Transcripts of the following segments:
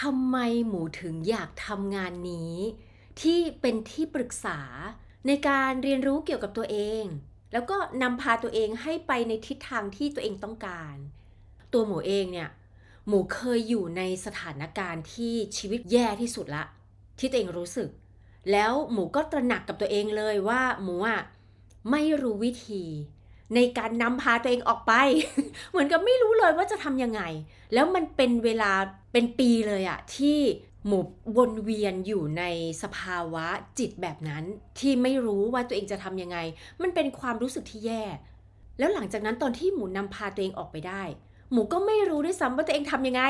ทำไมหมูถึงอยากทำงานนี้ ที่เป็นที่ปรึกษาในการเรียนรู้เกี่ยวกับตัวเอง แล้วก็นำพาตัวเองให้ไปในทิศทางที่ตัวเองต้องการ ตัวหมูเองเนี่ยหมูเคยอยู่ในสถานการณ์ที่ชีวิตแย่ที่สุดละ ที่ตัวเองรู้สึก แล้วหมูก็ตระหนักกับตัวเองเลยว่าหมูอะไม่รู้วิธี ในการนำพาตัวเองออกไป เหมือนกับไม่รู้เลยว่าจะทำยังไง แล้วมันเป็นเวลาเป็นปีเลยอะที่หมูวนเวียนอยู่ในสภาวะจิตแบบนั้น ที่ไม่รู้ว่าตัวเองจะทำยังไง มันเป็นความรู้สึกที่แย่ แล้วหลังจากนั้นตอนที่หมูนำพาตัวเองออกไปได้ หมูก็ไม่รู้ด้วยซ้ำว่าตัวเองทำยังไง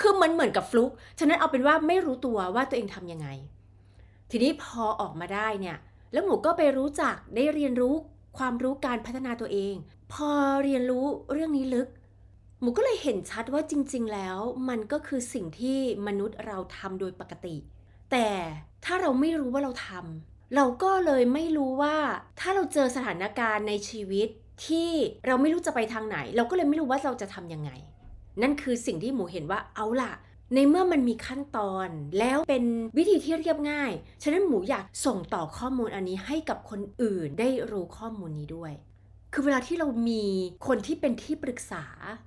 คือมันเหมือนกับฟลุก ฉะนั้นเอาเป็นว่าไม่รู้ตัวว่าตัวเองทำยังไง ทีนี้พอออกมาได้เนี่ย แล้วหมูก็ไปรู้จักได้เรียนรู้ ความรู้การพัฒนาตัวเอง พอเรียนรู้เรื่องนี้ลึก หมูก็เลยเห็นชัดว่าจริง ๆ แล้วมันก็คือสิ่งที่มนุษย์เราทำโดยปกติ แต่ถ้าเราไม่รู้ว่าเราทำเราก็เลยไม่รู้ว่า ถ้าเราเจอสถานการณ์ในชีวิตที่เราไม่รู้จะไปทางไหน เราก็เลยไม่รู้ว่าเราจะทำยังไง นั่นคือสิ่งที่หมูเห็นว่าเอาล่ะ ในเมื่อมันมีขั้นตอนแล้วเป็นวิธีที่เรียบง่าย ฉะนั้นหมูอยากส่งต่อข้อมูลอันนี้ให้กับคนอื่นได้รู้ข้อมูลนี้ด้วย คือเวลาที่เรามีคนที่เป็นที่ปรึกษา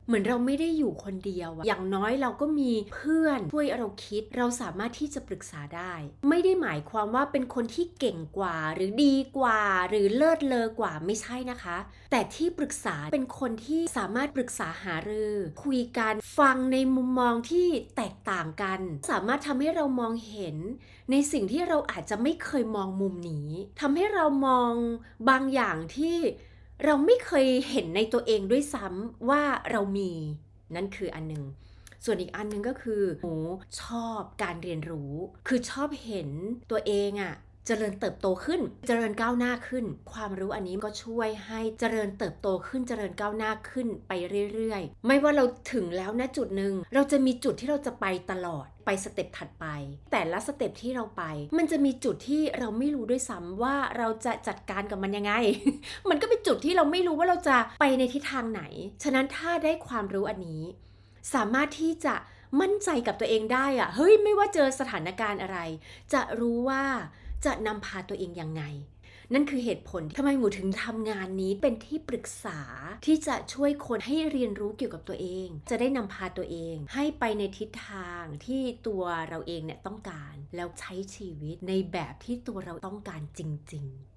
เหมือนเราไม่ได้อยู่คนเดียว อย่างน้อยเราก็มีเพื่อนช่วยเราคิด เราสามารถที่จะปรึกษาได้ ไม่ได้หมายความว่าเป็นคนที่เก่งกว่า หรือดีกว่า หรือเลิศเลอกว่าไม่ใช่นะคะ แต่ที่ปรึกษาเป็นคนที่สามารถปรึกษาหารือ คุยกันฟังในมุมมองที่แตกต่างกัน สามารถทำให้เรามองเห็น ในสิ่งที่เราอาจจะไม่เคยมองมุมนี้ทำให้เรามองบางอย่างที่ เราไม่เคยเห็นในตัวเองด้วยซ้ำว่าเรามีนั่นคืออันหนึ่งส่วนอีกอันหนึงก็คือหนูชอบการเรียนรู้ คือชอบเห็นตัวเองอะ เจริญเติบโตขึ้น เจริญก้าวหน้าขึ้น ความรู้อันนี้ก็ช่วยให้เจริญเติบโตขึ้น เจริญก้าวหน้าขึ้นไปเรื่อยๆ ไม่ว่าเราถึงแล้วนะจุดหนึ่ง เราจะมีจุดที่เราจะไปตลอด ไปสเต็ปถัดไป แต่ละสเต็ปที่เราไป มันจะมีจุดที่เราไม่รู้ด้วยซ้ำว่าเราจะจัดการกับมันยังไง มันก็เป็นจุดที่เราไม่รู้ว่าเราจะไปในทิศทางไหน ฉะนั้นถ้าได้ความรู้อันนี้ สามารถที่จะมั่นใจกับตัวเองได้อะเฮ้ย ไม่ว่าเจอสถานการณ์อะไร จะรู้ว่า จะนำพาตัวเองยังไง นั่นคือเหตุผลทำไมหมูถึงทำงานนี้เป็นที่ปรึกษาที่จะช่วยคนให้เรียนรู้เกี่ยวกับตัวเอง จะได้นำพาตัวเอง ให้ไปในทิศทางที่ตัวเราเองเนี่ยต้องการ แล้วใช้ชีวิตในแบบที่ตัวเราต้องการจริง ๆ